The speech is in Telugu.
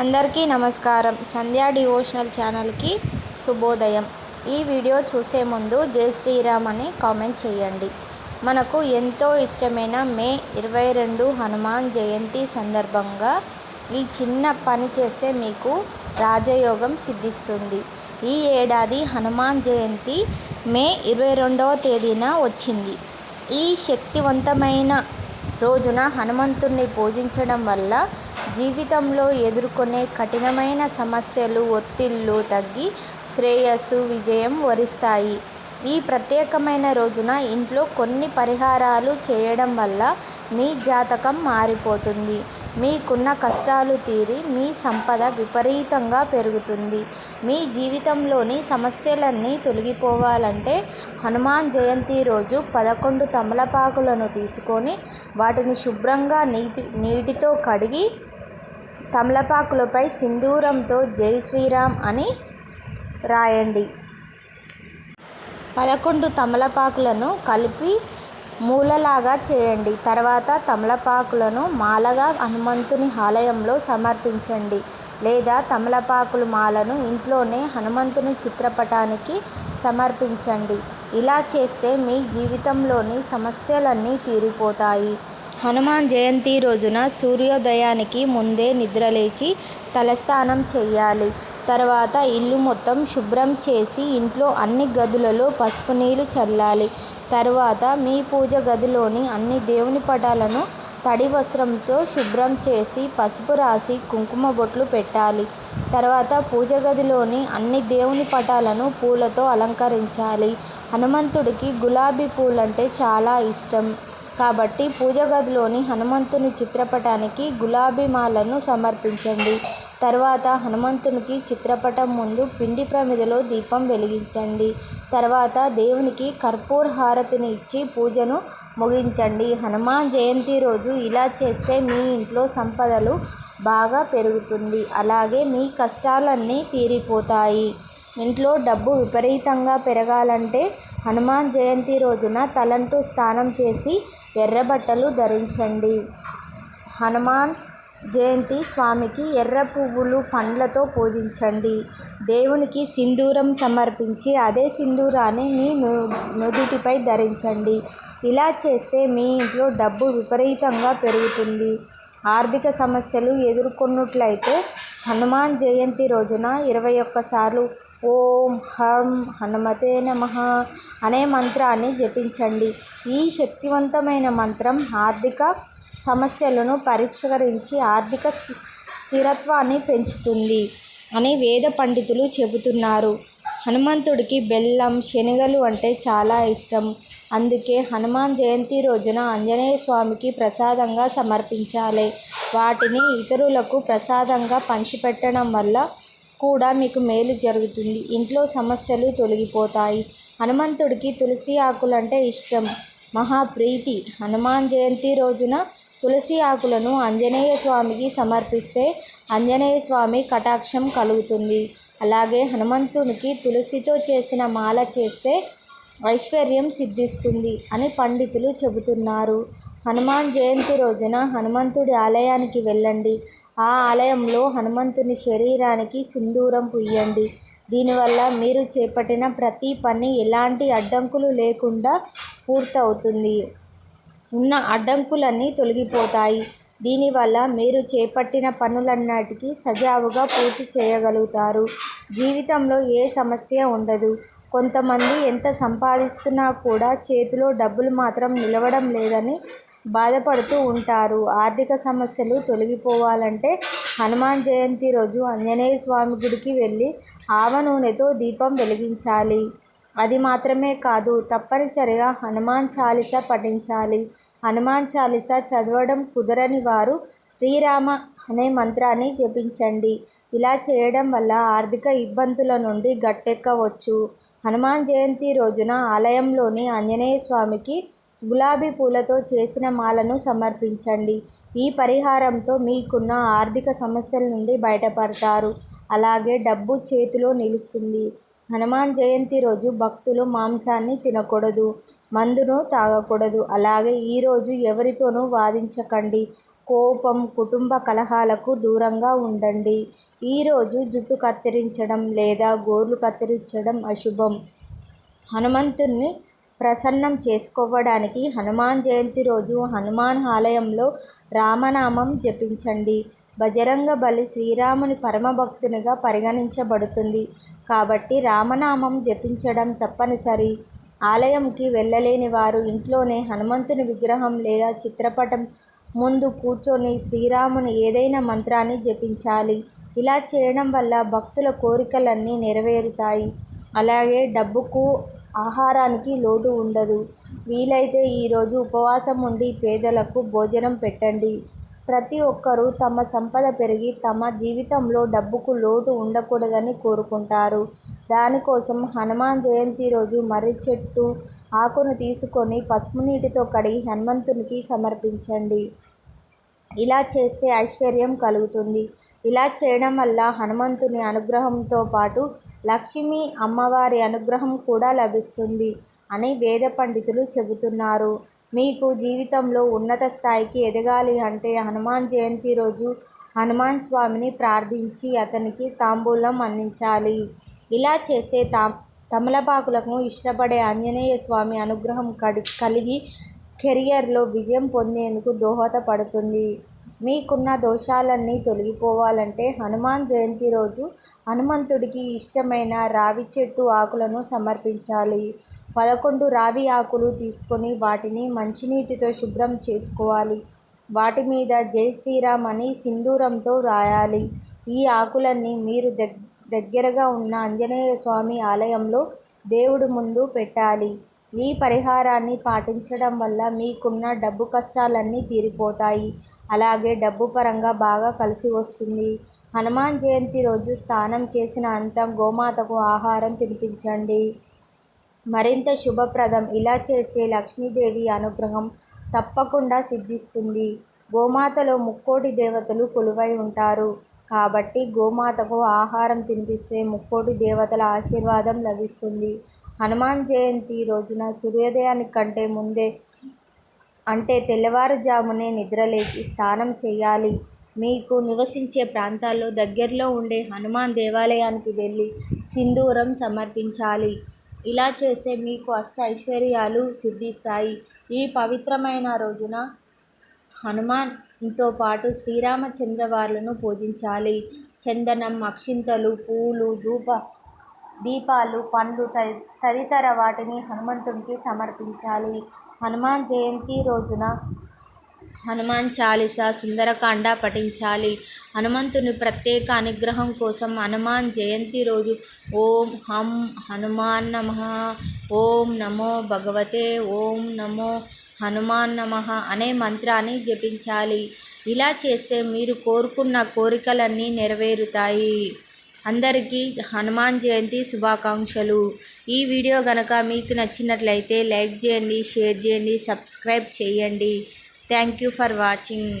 అందరికీ నమస్కారం. సంధ్యా డివోషనల్ ఛానల్కి శుభోదయం. ఈ వీడియో చూసే ముందు జై శ్రీరామ్ అని కామెంట్ చేయండి. మనకు ఎంతో ఇష్టమైన మే ఇరవై రెండు హనుమాన్ జయంతి సందర్భంగా ఈ చిన్న పని చేస్తే మీకు రాజయోగం సిద్ధిస్తుంది. ఈ ఏడాది హనుమాన్ జయంతి మే ఇరవై రెండవ తేదీన వచ్చింది. ఈ శక్తివంతమైన రోజున హనుమంతుణ్ణి పూజించడం వల్ల జీవితంలో ఎదుర్కొనే కఠినమైన సమస్యలు ఒత్తిళ్ళు తగ్గి శ్రేయస్సు విజయం వరిస్తాయి. ఈ ప్రత్యేకమైన రోజున ఇంట్లో కొన్ని పరిహారాలు చేయడం వల్ల మీ జాతకం మారిపోతుంది. మీకున్న కష్టాలు తీరి మీ సంపద విపరీతంగా పెరుగుతుంది. మీ జీవితంలోని సమస్యలన్నీ తొలగిపోవాలంటే హనుమాన్ జయంతి రోజు పదకొండు తమలపాకులను తీసుకొని వాటిని శుభ్రంగా నీటి నీటితో కడిగి తమలపాకులపై సింధూరంతో జై శ్రీరామ్ అని రాయండి. పదకొండు తమలపాకులను కలిపి మూలలాగా చేయండి. తర్వాత తమలపాకులను మాలగా హనుమంతుని ఆలయంలో సమర్పించండి. లేదా తమలపాకుల మాలను ఇంట్లోనే హనుమంతుని చిత్రపటానికి సమర్పించండి. ఇలా చేస్తే మీ జీవితంలోని సమస్యలన్నీ తీరిపోతాయి. హనుమాన్ జయంతి రోజున సూర్యోదయానికి ముందే నిద్రలేచి తలస్నానం చేయాలి. తర్వాత ఇల్లు మొత్తం శుభ్రం చేసి ఇంట్లో అన్ని గదులలో పసుపు నీళ్ళు చల్లాలి. తర్వాత మీ పూజ గదిలోని అన్ని దేవుని పటాలను తడి వస్త్రంతో శుభ్రం చేసి పసుపు రాసి కుంకుమ బొట్లు పెట్టాలి. తర్వాత పూజ గదిలోని అన్ని దేవుని పటాలను పూలతో అలంకరించాలి. హనుమంతుడికి గులాబీ పూలంటే చాలా ఇష్టం. కాబట్టి పూజ గదిలోని హనుమంతుని చిత్రపటానికి గులాబీ మాలను సమర్పించండి. తర్వాత హనుమంతునికి చిత్రపటం ముందు పిండి ప్రమిదలో దీపం వెలిగించండి. తర్వాత దేవునికి కర్పూర్ హారతిని ఇచ్చి పూజను ముగించండి. హనుమాన్ జయంతి రోజు ఇలా చేస్తే మీ ఇంట్లో సంపదలు బాగా పెరుగుతుంది. అలాగే మీ కష్టాలన్నీ తీరిపోతాయి. ఇంట్లో డబ్బు విపరీతంగా పెరగాలంటే హనుమాన్ జయంతి రోజున తలంటూ స్నానం చేసి ఎర్ర బట్టలు ధరించండి. హనుమాన్ జయంతి స్వామికి ఎర్ర పువ్వులు పండ్లతో పూజించండి. దేవునికి సింధూరం సమర్పించి అదే సింధూరాన్ని మీ నుదుటిపై ధరించండి. ఇలా చేస్తే మీ ఇంట్లో డబ్బు విపరీతంగా పెరుగుతుంది. ఆర్థిక సమస్యలు ఎదుర్కొన్నట్లయితే హనుమాన్ జయంతి రోజున ఇరవై ఒక్కసార్లు ఓం హం హనుమతే నమ అనే మంత్రాన్ని జపించండి. ఈ శక్తివంతమైన మంత్రం ఆర్థిక సమస్యలను పరిష్కరించి ఆర్థిక స్థిరత్వాన్ని పెంచుతుంది అని వేద పండితులు చెబుతున్నారు. హనుమంతుడికి బెల్లం శనగలు అంటే చాలా ఇష్టం. అందుకే హనుమాన్ జయంతి రోజున ఆంజనేయ స్వామికి ప్రసాదంగా సమర్పించాలి. వాటిని ఇతరులకు ప్రసాదంగా పంచిపెట్టడం వల్ల కూడా మీకు మేలు జరుగుతుంది. ఇంట్లో సమస్యలు తొలగిపోతాయి. హనుమంతుడికి తులసి ఆకులంటే ఇష్టం. మహాప్రీతి హనుమాన్ జయంతి రోజున తులసి ఆకులను ఆంజనేయ స్వామికి సమర్పిస్తే ఆంజనేయ స్వామి కటాక్షం కలుగుతుంది. అలాగే హనుమంతునికి తులసితో చేసిన మాల చేస్తే ఐశ్వర్యం సిద్ధిస్తుంది అని పండితులు చెబుతున్నారు. హనుమాన్ జయంతి రోజున హనుమంతుడి ఆలయానికి వెళ్ళండి. ఆ ఆలయంలో హనుమంతుని శరీరానికి సింధూరం పుయ్యండి దీనివల్ల మీరు చేపట్టిన ప్రతి పని ఎలాంటి అడ్డంకులు లేకుండా పూర్తవుతుంది. ఉన్న అడ్డంకులన్నీ తొలగిపోతాయి. దీనివల్ల మీరు చేపట్టిన పనులన్నిటికీ సజావుగా పూర్తి చేయగలుగుతారు. జీవితంలో ఏ సమస్య ఉండదు. కొంతమంది ఎంత సంపాదిస్తున్నా కూడా చేతిలో డబ్బులు మాత్రం నిలవడం లేదని బాధపడుతూ ఉంటారు. ఆర్థిక సమస్యలు తొలగిపోవాలంటే హనుమాన్ జయంతి రోజు ఆంజనేయ స్వామి గుడికి వెళ్ళి ఆవ నూనెతో దీపం వెలిగించాలి. అది మాత్రమే కాదు తప్పనిసరిగా హనుమాన్ చాలీస పఠించాలి. హనుమాన్ చాలీస చదవడం కుదరని వారు శ్రీరామ అనే మంత్రాన్ని జపించండి. ఇలా చేయడం వల్ల ఆర్థిక ఇబ్బందుల నుండి గట్టెక్కవచ్చు. హనుమాన్ జయంతి రోజున ఆలయంలోని ఆంజనేయ స్వామికి గులాబీ పూలతో చేసిన మాలను సమర్పించండి. ఈ పరిహారంతో మీకున్న ఆర్థిక సమస్యల నుండి బయటపడతారు. అలాగే డబ్బు చేతిలో నిలుస్తుంది. హనుమాన్ జయంతి రోజు భక్తులు మాంసాన్ని తినకూడదు మందును తాగకూడదు. అలాగే ఈరోజు ఎవరితోనూ వాదించకండి. కోపం కుటుంబ కలహాలకు దూరంగా ఉండండి. ఈరోజు జుట్టు కత్తిరించడం లేదా గోర్లు కత్తిరించడం అశుభం. హనుమంతుణ్ణి ప్రసన్నం చేసుకోవడానికి హనుమాన్ జయంతి రోజు హనుమాన్ ఆలయంలో రామనామం జపించండి. బజరంగ బలి శ్రీరాముని పరమభక్తునిగా పరిగణించబడుతుంది. కాబట్టి రామనామం జపించడం తప్పనిసరి. ఆలయంకి వెళ్ళలేని వారు ఇంట్లోనే హనుమంతుని విగ్రహం లేదా చిత్రపటం ముందు కూర్చొని శ్రీరాముని ఏదైనా మంత్రాన్ని జపించాలి. ఇలా చేయడం వల్ల భక్తుల కోరికలన్నీ నెరవేరుతాయి. అలాగే డబ్బుకు ఆహారానికి లోటు ఉండదు. వీలైతే ఈరోజు ఉపవాసం ఉండి పేదలకు భోజనం పెట్టండి. ప్రతి ఒక్కరూ తమ సంపద పెరిగి తమ జీవితంలో డబ్బుకు లోటు ఉండకూడదని కోరుకుంటారు. దానికోసం హనుమాన్ జయంతి రోజు మర్రి చెట్టు ఆకును తీసుకొని పసుపు నీటితో కడిగి హనుమంతునికి సమర్పించండి. ఇలా చేస్తే ఐశ్వర్యం కలుగుతుంది. ఇలా చేయడం వల్ల హనుమంతుని అనుగ్రహంతో పాటు లక్ష్మీ అమ్మవారి అనుగ్రహం కూడా లభిస్తుంది అని వేద పండితులు చెబుతున్నారు. మీకు జీవితంలో ఉన్నత స్థాయికి ఎదగాలి అంటే హనుమాన్ జయంతి రోజు హనుమాన్ స్వామిని ప్రార్థించి అతనికి తాంబూలం అందించాలి. ఇలా చేసే తా తమలపాకులకు ఇష్టపడే ఆంజనేయ స్వామి అనుగ్రహం కడి కలిగి కెరియర్లో విజయం పొందేందుకు దోహదపడుతుంది. మీకున్న దోషాలన్నీ తొలగిపోవాలంటే హనుమాన్ జయంతి రోజు హనుమంతుడికి ఇష్టమైన రావి చెట్టు ఆకులను సమర్పించాలి. పదకొండు రావి ఆకులు తీసుకొని వాటిని మంచినీటితో శుభ్రం చేసుకోవాలి. వాటి మీద జై శ్రీరామ్ అని సింధూరంతో రాయాలి. ఈ ఆకులన్నీ మీరు దగ్ దగ్గరగా ఉన్న ఆంజనేయ స్వామి ఆలయంలో దేవుడు ముందు పెట్టాలి. ఈ పరిహారాన్ని పాటించడం వల్ల మీకున్న డబ్బు కష్టాలన్నీ తీరిపోతాయి. అలాగే డబ్బు పరంగా బాగా కలిసి వస్తుంది. హనుమాన్ జయంతి రోజు స్నానం చేసిన అంత గోమాతకు ఆహారం తినిపించండి. మరింత శుభప్రదం. ఇలా చేసే లక్ష్మీదేవి అనుగ్రహం తప్పకుండా సిద్ధిస్తుంది. గోమాతలో ముక్కోటి దేవతలు కొలువై ఉంటారు. కాబట్టి గోమాతకు ఆహారం తినిపిస్తే ముక్కోటి దేవతల ఆశీర్వాదం లభిస్తుంది. హనుమాన్ జయంతి రోజున సూర్యోదయానికి కంటే ముందే అంటే తెల్లవారుజామునే నిద్రలేచి స్నానం చేయాలి. మీకు నివసించే ప్రాంతాల్లో దగ్గరలో ఉండే హనుమాన్ దేవాలయానికి వెళ్ళి సింధూరం సమర్పించాలి. ఇలా చేస్తే మీకు అష్ట ఐశ్వర్యాలు సిద్ధిస్తాయి. ఈ పవిత్రమైన రోజున హనుమాన్తో పాటు శ్రీరామచంద్రవార్లను పూజించాలి. చందనం అక్షింతలు పూలు ధూప దీపాలు పండ్లు తదితర వాటిని హనుమంతునికి సమర్పించాలి. హనుమాన్ జయంతి రోజున హనుమాన్ చాలీస సుందరకాండ పఠించాలి. హనుమంతుని ప్రత్యేక అనుగ్రహం కోసం హనుమాన్ జయంతి రోజు ఓం హం హనుమాన్ నమ ఓం నమో భగవతే ఓం నమో హనుమాన్ నమ అనే మంత్రాన్ని జపించాలి. ఇలా చేస్తే మీరు కోరుకున్న కోరికలన్నీ నెరవేరుతాయి. అందరికీ హనుమాన్ జయంతి శుభాకాంక్షలు. ఈ వీడియో కనుక మీకు నచ్చినట్లయితే లైక్ చేయండి షేర్ చేయండి సబ్స్క్రైబ్ చేయండి. Thank you for watching.